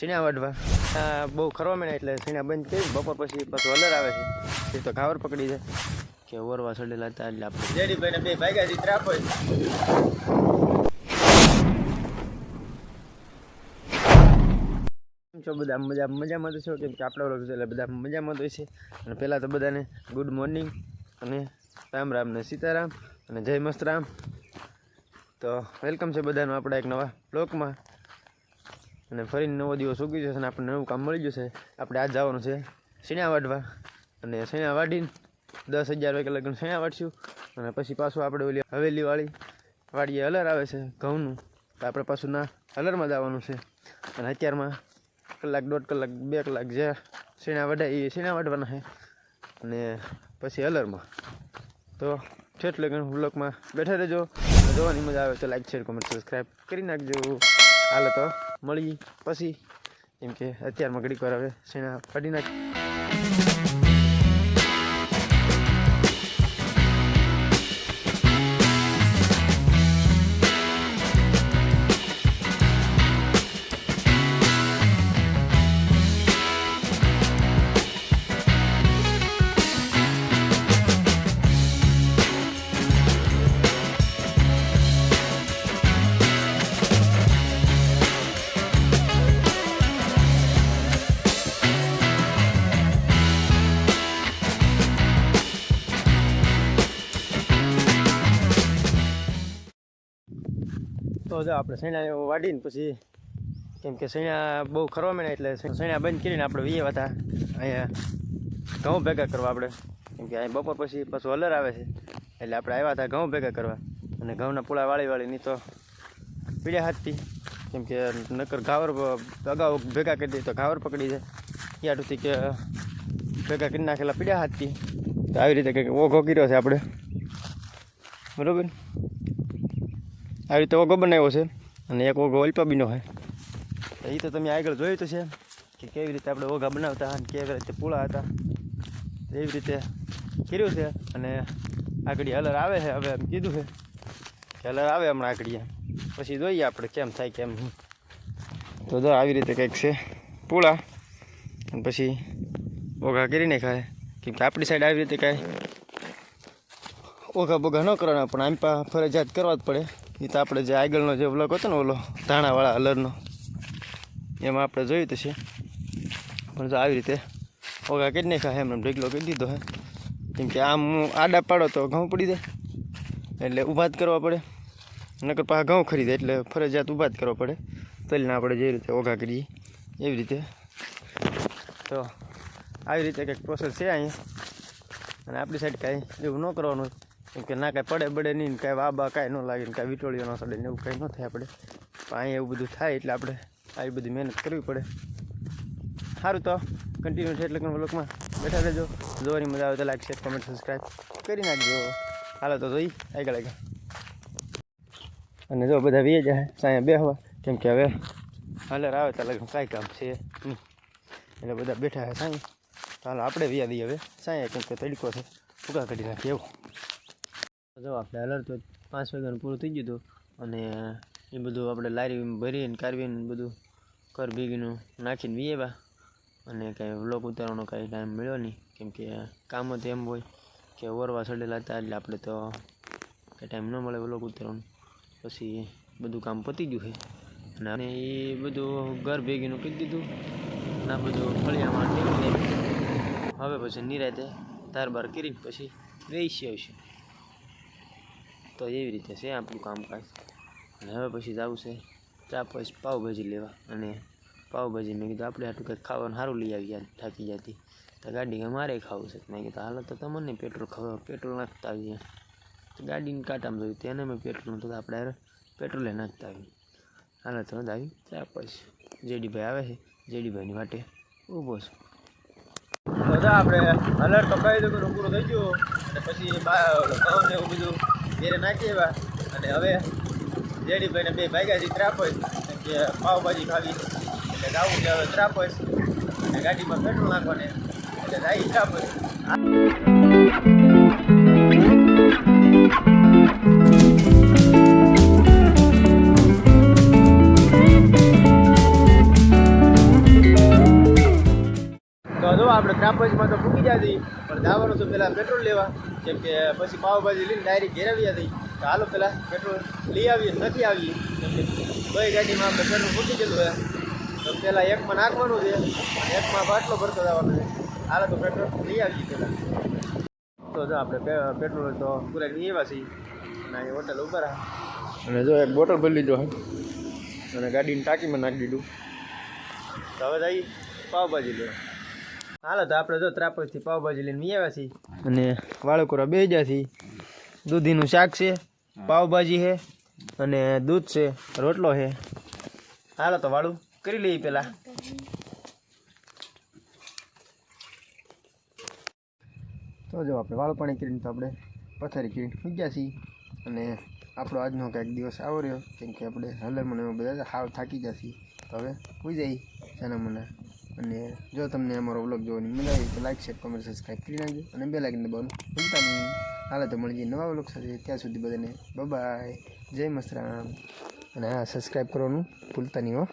સીણા વાઢવા. બહુ ખરવા મળ્યા એટલે સીણા બંધ કરી બપોર પછી પાછું અલર આવે છે. એ તો ઘાવર પકડી જાય કે ઓરવા સડેલા હતા એટલે આપણે જેડીભાઈ બે ભાગ્યા થી ત્રાપ છો બધા? મજા મજામાં તો છો? કેમ કે આપણા વ્લોગ એટલે બધા મજામાં તો છે. અને પહેલાં તો બધાને ગુડ મોર્નિંગ અને રામ રામ ને સીતારામ અને જય મસ્ત રામ. તો વેલકમ છે બધાનું આપણા એક નવા બ્લોકમાં અને ફરી નવો દિવસ ઉગી જશે અને આપણને નવું કામ મળી જશે. આપણે આજ જવાનું છે શીણા વાઢવા અને શીણા વાઢીને દસ હજાર વાગે લગ્ન શીણા વાઢશું અને પછી પાછું આપણે ઓલી હવેલીવાળી વાડીએ હલર આવે છે ઘઉંનું. તો આપણે પાછું ના હલરમાં જવાનું છે. અને અત્યારમાં કલાક દોઢ કલાક બે કલાક જે શીણા વઢાય એ શીણા વાઢવાના છે. અને પછી હલરમાં તો ઠેઠ લગ્ન બ્લોકમાં બેઠા રહેજો. જોવાની મજા આવે તો લાઈક શેર કોમેન્ટ સબસ્ક્રાઈબ કરી નાખજો. હાલ તો. મળી પછી. એમ કે અત્યારમાં ઘડીક વાર હવે સેના કાઢી નાખ તો જો આપણે શેણા વાડીને પછી કેમ કે શેણા બહુ ખરવા મળે એટલે શેણા બંધ કરીને આપણે વીએ હતા અહીંયા ઘઉં ભેગા કરવા આપણે. કેમ કે અહીં બપોર પછી પાછું હલર આવે છે. એટલે આપણે આવ્યા હતા ઘઉં ભેગા કરવા. અને ઘઉંના પૂળા વાળી વાળીની તો પીડ્યા હાથથી. કેમ કે નકર ઘાવર અગાઉ ભેગા કરી દઈએ તો ઘાવર પકડી જાય યાડુથી કે ભેગા કરી નાખેલા પીડ્યા હાથથી. તો આવી રીતે કંઈક ઓઘો કર્યો છે આપણે. બરાબર? આવી રીતે ઓગો બનાવ્યો છે અને એક ઓગો અલ્પાબીનો છે. એ તો તમે આગળ જોયું તો છે કે કેવી રીતે આપણે ઓઘા બનાવતા અને કેવી રીતે પૂળા હતા. એવી રીતે કર્યું છે અને આગળ હલર આવે છે, હવે એમ કીધું છે કે હલર આવે હમણાં આગળ પછી જોઈએ આપણે કેમ થાય કેમ તો જો આવી રીતે કંઈક છે પૂળા. અને પછી ઓઘા કરીને ખાય કેમ કે આપણી સાઈડ આવી રીતે કાંઈ ઓઘા બોઘા ન કરવાના, પણ આમ પા ફરજિયાત કરવા જ પડે. એ તો આપણે જે આગળનો જે વ્લોગ હતો ને ઓલો ધાણાવાળા હલરનો એમાં આપણે જોયું તો છે. પણ જો આવી રીતે ઓગા કરી નાખ્યા એમ એમ ઢગલો કરી દીધો હે. કેમ કે આમ આડા પાડો તો ઘઉં પડી જાય. એટલે ઊભા જ કરવા પડે. નકર પાછા ઘઉં ખરીદે એટલે ફરજિયાત ઊભા જ કરવા પડે. તલને આપણે જે રીતે ઓઘા કરીએ, એવી રીતે. તો આવી રીતે કંઈક પ્રોસેસ છે અહીંયા. અને આપણી સાઈડ કાંઈ એવું ન કરવાનું કેમ કે ના કાંઈ પડે બડે નહીં કાંઈ વાબા કાંઈ ન લાગે ને કાંઈ વીટોળીઓ ન સડે ને એવું કાંઈ ન થાય આપણે. પણ અહીંયા એવું બધું થાય એટલે આપણે આવી બધી મહેનત કરવી પડે. સારું તો કન્ટિન્યુ છે એટલે બ્લોકમાં બેઠા રહેજો. જોવાની મજા આવે તો લાઈક શેર કોમેન્ટ સબસ્ક્રાઈબ કરી નાખજો. હાલો તો જોઈ, આગળ આગળ. અને જો બધા વીએ જાય સાયા બેહવા. કેમ કે હવે હાલર આવે તો લગ્ન કાંઈ કામ છે. નહીં એટલે બધા બેઠા છે સાંઈ. ચાલો આપણે વ્યા દઈએ હવે. સાંઈ કેમ કે તડકો છે. ફૂકા કાઢી નાખીએ એવું. જો, આપણે હલર તો પાંચ વાગ્યાનું પૂરું થઈ ગયું હતું અને એ બધું આપણે લારી ભરીને કારવીને બધું કર ભેગીનું નાખીને વીએવા અને કાંઈ વ્લોગ ઉતારવાનો કાંઈ ટાઈમ મળ્યો નહીં. કેમ કે કામ જ એમ હોય કે ઓરવા ચડેલા હતા એટલે આપણે તો કાંઈ ટાઈમ ન મળે વ્લોગ ઉતારવાનું. પછી બધું કામ પતી ગયું છે. અને એ બધું ઘર ભેગીનું કહી દીધું આ બધું ફળિયામાં ટેકી હવે પછી નિરાતે તાર બાર કરી પછી વેચી આવશું. તો એવી રીતે છે આપણું કામકાજ. અને હવે પછી જવું છે. ચા પછી પાઉંભાજી લેવા. અને પાવભાજી મેં કીધું આપણે આટલું કંઈક ખાવાનું સારું લઈ આવ્યા થાકી જતી. તો ગાડી મારે ખાવું છે. મેં કીધું, હાલો, તો તમને પેટ્રોલ ખાવા પેટ્રોલ નાખતા આવીએ. તો ગાડીને કાંટામાં જોયું તેને મેં પેટ્રોલ નહોતું આપણે પેટ્રોલે નાખતા આવ્યું હાલો, તો આવી ચા પછી. જેડીભાઈ આવે છે. જેડીભાઈની માટે ઊભો છું. તો આપણે અલર્ટ તો કહી દઉં પૂરું થઈ ગયું. પછી બધું. ઘેરે નાખી એવા અને હવે જેડીભાઈને બે ભાગ્યાથી ત્રાપોઈ કે પાવભાજી ખાવી એટલે ગાવું કે હવે ત્રાપોઈ અને ગાડીમાં પેટ્રોલ નાખવાને. એટલે રાઈ ત્રાપોઈ આપણે ત્રાપજમાં તો જાય હતી. પણ જવાનું તો પહેલાં પેટ્રોલ લેવા કેમ કે પછી પાવભાજી લઈને ડાયરેક્ટ ઘેર આવ્યા હતી. તો હાલો પહેલાં પેટ્રોલ લઈ આવીએ નથી આવીએ. બે ગાડીમાં આપણે પેટ્રોલ મૂકી ગયેલું હોય. તો પહેલાં એકમાં નાખવાનું છે એકમાં બાટલો ભરતો જવાનો છે. હાલો તો પેટ્રોલ લઈ આવીએ પહેલાં. તો જો આપણે પેટ્રોલ તો પૂરા લઈ આવ્યા છીએ. અને અહીં હોટલ ઊભા રહ્યા. અને જો એક બોટલ ભરી લીધો અને ગાડીની ટાંકીમાં નાખી દીધું. તો હવે જઈ પાવભાજી લેવા. હાલો તો આપણે જો ત્રાપરથી પાવભાજી લઈને આવ્યા છીએ. અને વાળકોરા બે જ્યાં છીએ દૂધીનું શાક છે પાવભાજી છે અને દૂધ છે રોટલો છે. હાલો તો વાળું કરી લઈએ પેલા. તો જો આપણે વાળું પાણી કરીને તો આપણે પથારી કરીને ગયા છીએ. અને આપણો આજનો કંઈક દિવસ આવો રહ્યો કેમ કે આપણે હલર મને બધા હાવ થાકી ગયા છીએ. તો હવે પૂજાઈ મને અને જો તમને અમારો વ્લોગ જોવાની મજા આવી તો લાઈક શેર કોમેન્ટ સબસ્ક્રાઈબ કરી નાખજો. અને બે લાઈકને દબાવવાનું ભૂલતા નહીં. હાલે તો મળી જઈએ નવા વ્લોગ સાથે. ત્યાં સુધી બધાને બાય જય મસ્તરામ અને હા સબસ્ક્રાઈબ કરવાનું ભૂલતા નહીં હો.